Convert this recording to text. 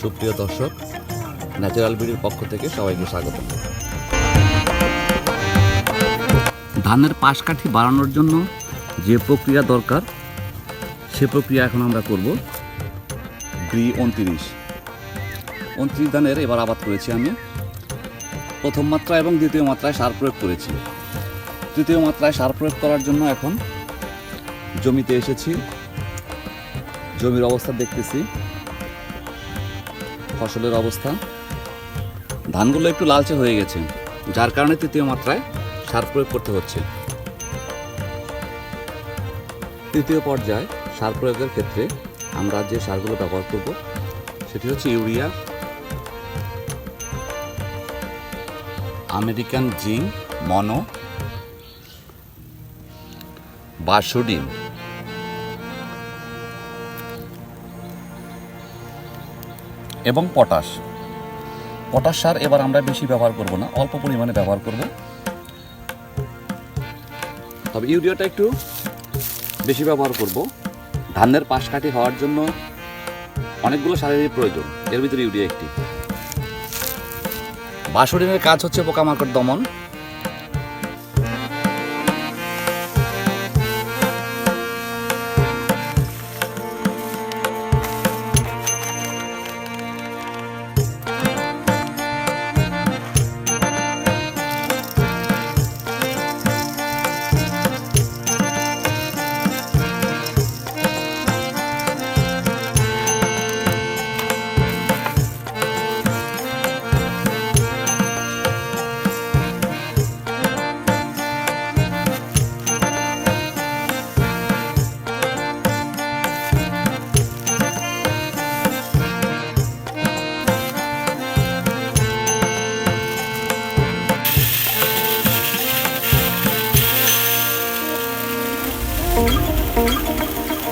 সুপ্রিয় দর্শক ন্যাচারাল বিডির পক্ষ থেকে সবাইকে স্বাগত। ধানের পাশকাঠি বাড়ানোর জন্য যে প্রক্রিয়া দরকার সে প্রক্রিয়া এখন আমরা করব। ব্রি উনত্রিশ। উনত্রিশ ধানের এবার আবাদ করেছি আমি। প্রথম মাত্রা এবং দ্বিতীয় মাত্রায় সার প্রয়োগ করেছি। তৃতীয় মাত্রায় সার প্রয়োগ করার জন্য এখন জমিতে এসেছি, জমির অবস্থা দেখতেছি, ফসলের অবস্থা। ধানগুলো একটু লালচে হয়ে গেছে, যার কারণে তৃতীয় মাত্রায় সার প্রয়োগ করতে হচ্ছে। তৃতীয় পর্যায়ে সার প্রয়োগের ক্ষেত্রে আমরা যে সারগুলো ব্যবহার করব, সেটি হচ্ছে urea, American zinc, mono Basudin এবং পটাশ। পটাশ সার এবার আমরা বেশি ব্যবহার করব না অল্প পরিমাণে ব্যবহার করব। তবে ইউরিয়াটা একটু বেশি ব্যবহার করব। ধানের পাশ পাশকাঠি হওয়ার জন্য অনেকগুলো সারের প্রয়োজন এর ভিতরে ইউরিয়া একটি। বাসরিনের কাজ হচ্ছে পোকামাকড় দমন। うん。